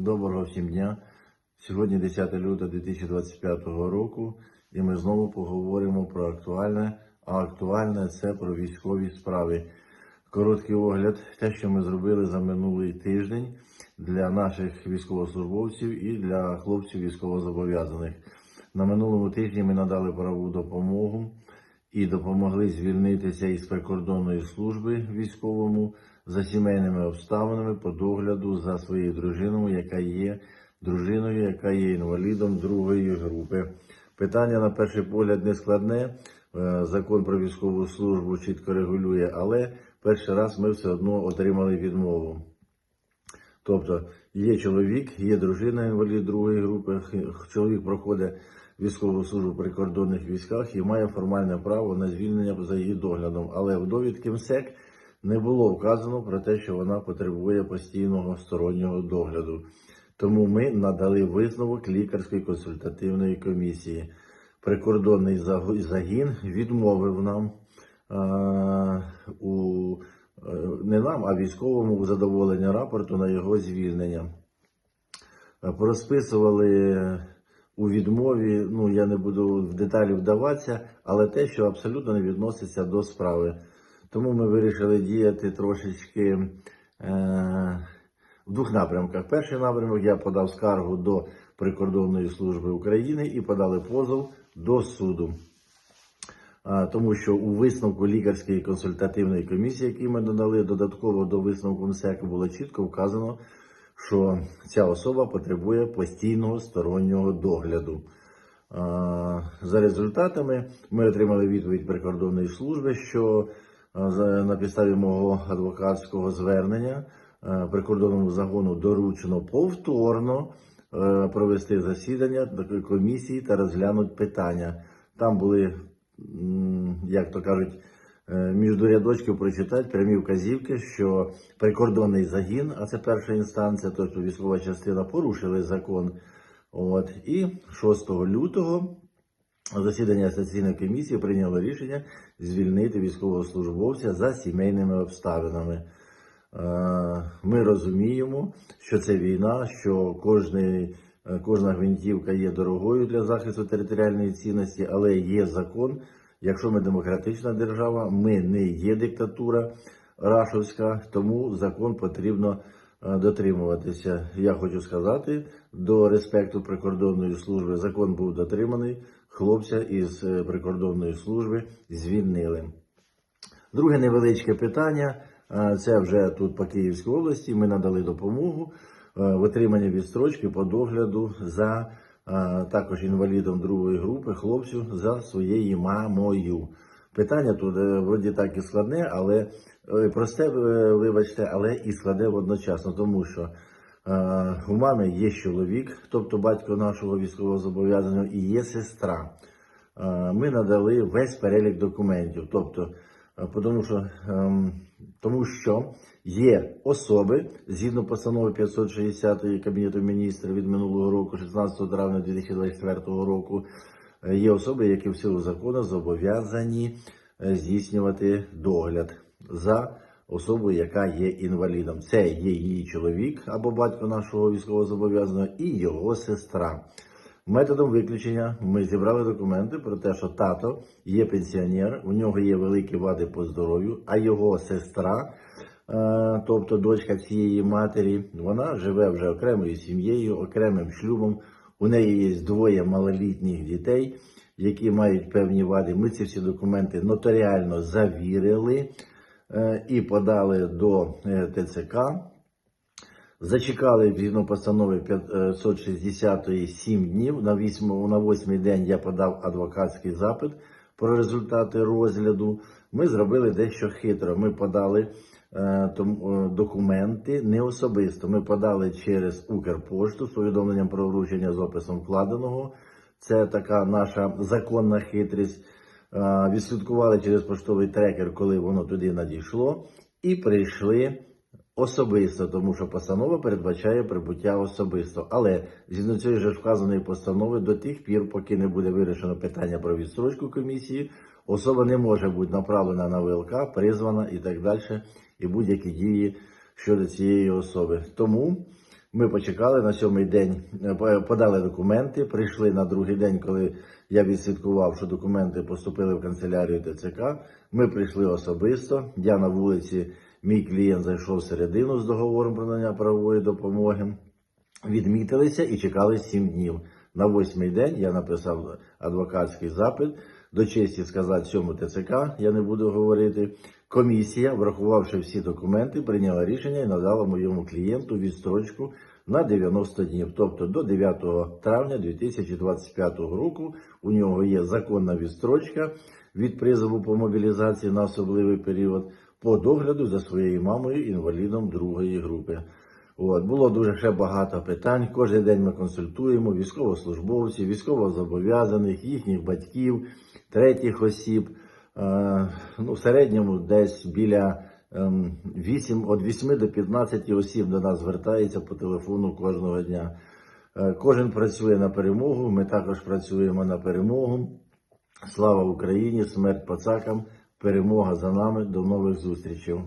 Доброго всім дня. Сьогодні 10 лютого 2025 року, і ми знову поговоримо про актуальне, а актуальне це про військові справи. Короткий огляд, те, що ми зробили за минулий тиждень для наших військовослужбовців і для хлопців військовозобов'язаних. На минулому тижні ми надали правову допомогу і допомогли звільнитися із прикордонної служби військовому за сімейними обставинами по догляду за своєю дружиною, яка є дружиною, яка є інвалідом другої групи. Питання на перший погляд не складне. Е, Закон про військову службу чітко регулює, але перший раз ми все одно отримали відмову. Тобто є чоловік, є дружина інвалід другої групи. Чоловік проходить військову службу при кордонних військах і має формальне право на звільнення за її доглядом. Але в довідки МСЕК не було вказано про те, що вона потребує постійного стороннього догляду. Тому ми надали висновок лікарської консультативної комісії. Прикордонний загін відмовив нам е, у е, не нам, а військовому задоволення рапорту на його звільнення. Е, Порозписували у відмові, ну я не буду в деталі вдаватися, але те, що абсолютно не відноситься до справи. Тому ми вирішили діяти трошечки е, в двох напрямках. Перший напрямок я подав скаргу до прикордонної служби України і подали позов до суду. Тому що у висновку лікарської консультативної комісії, який ми додали додатково до висновку МСЕК, було чітко вказано, що ця особа потребує постійного стороннього догляду. За результатами ми отримали відповідь прикордонної служби, що на підставі мого адвокатського звернення прикордонному загону доручено повторно е, провести засідання такої комісії та розглянути питання. Там були, як то кажуть, між рядочків прочитати прямі вказівки, що прикордонний загін, а це перша інстанція, тобто військова частина, порушили закон. От і 6 лютого засідання асоційної комісії прийняло рішення звільнити військовослужбовця за сімейними обставинами. Е, Ми розуміємо, що це війна, що кожний, е, кожна гвинтівка є дорогою для захисту територіальної цінності, але є закон. Якщо ми демократична держава, ми не є диктатура рашовська, тому закон потрібно е, дотримуватися. Я хочу сказати, до респекту прикордонної служби закон був дотриманий. Хлопця із е, прикордонної служби звільнили. Друге невеличке питання. е, Це вже тут по Київській області. Ми надали допомогу в отриманні відстрочки по догляду за також інвалідом другої групи хлопцю за своєю мамою. Питання тут е, вроді так і складне, але е, просте, е, вибачте, але і складне водночасно, тому що е, у мами є чоловік, тобто батько нашого військовозобов'язаного, і є сестра. Е, Ми надали весь перелік документів, тобто Е, Тому що, ем, тому що є особи згідно постанови 560 Кабінету міністрів від минулого року, 16 травня 2024 року, е, є особи, які в силу закону зобов'язані е, здійснювати догляд за особою, яка є інвалідом. Це є її чоловік або батько нашого військовозобов'язаного і його сестра. Методом виключення ми зібрали документи про те, що тато є пенсіонер, у нього є великі вади по здоров'ю, а його сестра, тобто дочка цієї матері, вона живе вже окремою сім'єю, окремим шлюбом. У неї є двоє малолітніх дітей, які мають певні вади. Ми ці всі документи нотаріально завірили е, і подали до е, ТЦК. Зачекали згідно постанови 560 7 днів. На 8, на 8 день я подав адвокатський запит про результати розгляду. Ми зробили дещо хитро. Ми подали е, е, документи не особисто. Ми подали через Укрпошту з повідомленням про вручення з описом вкладеного. Це така наша законна хитрість. Е, відслідкували через поштовий трекер, коли воно туди надійшло, і прийшли особисто, тому що постанова передбачає прибуття особисто. Але згідно цієї ж вказаної постанови до тих пір, поки не буде вирішено питання про відстрочку комісії, особа не може бути направлена на ВЛК, призвана і так далі, і будь-які дії щодо цієї особи. Тому Ми почекали на сьомий день, е, подали документи. Прийшли на другий день, коли я відслідкував, що документи поступили в канцелярію ТЦК. Ми прийшли особисто. Я на вулиці, мій клієнт зайшов всередину з договором про надання правової допомоги. Відмітилися і чекали сім днів. На восьмий день я написав адвокатський запит. До честі сказати цьому ТЦК, я не буду говорити. Комісія, врахувавши всі документи, прийняла рішення і надала моєму клієнту відстрочку на 90 днів. Тобто до 9 травня 2025 року у нього є законна відстрочка від призову по мобілізації на особливий період по догляду за своєю мамою інвалідом другої групи. От, було дуже ще багато питань. Кожен день ми консультуємо військовослужбовців, військовозобов'язаних, їхніх батьків, третіх осіб. Е, ну, в середньому десь біля ем, 8, від 8 до 15 осіб до нас звертається по телефону кожного дня. Е, кожен працює на перемогу, ми також працюємо на перемогу. Слава Україні, смерть пацакам, перемога за нами. До нових зустрічей.